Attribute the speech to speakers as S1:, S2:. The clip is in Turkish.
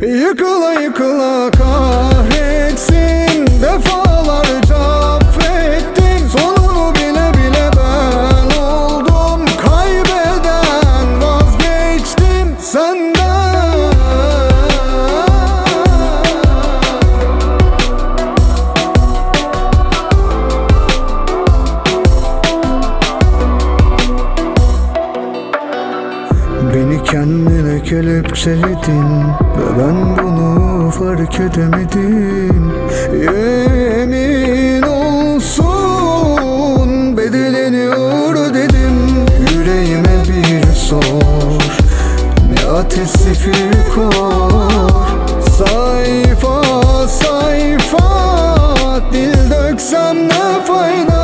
S1: Yıkıla yıkıla kahretsin Kendine kelepçeledin Ve ben bunu fark edemedim. Yemin olsun Bedeleniyor dedim. Yüreğime bir sor Ne ateşi firkor Sayfa sayfa Dil döksem ne fayda?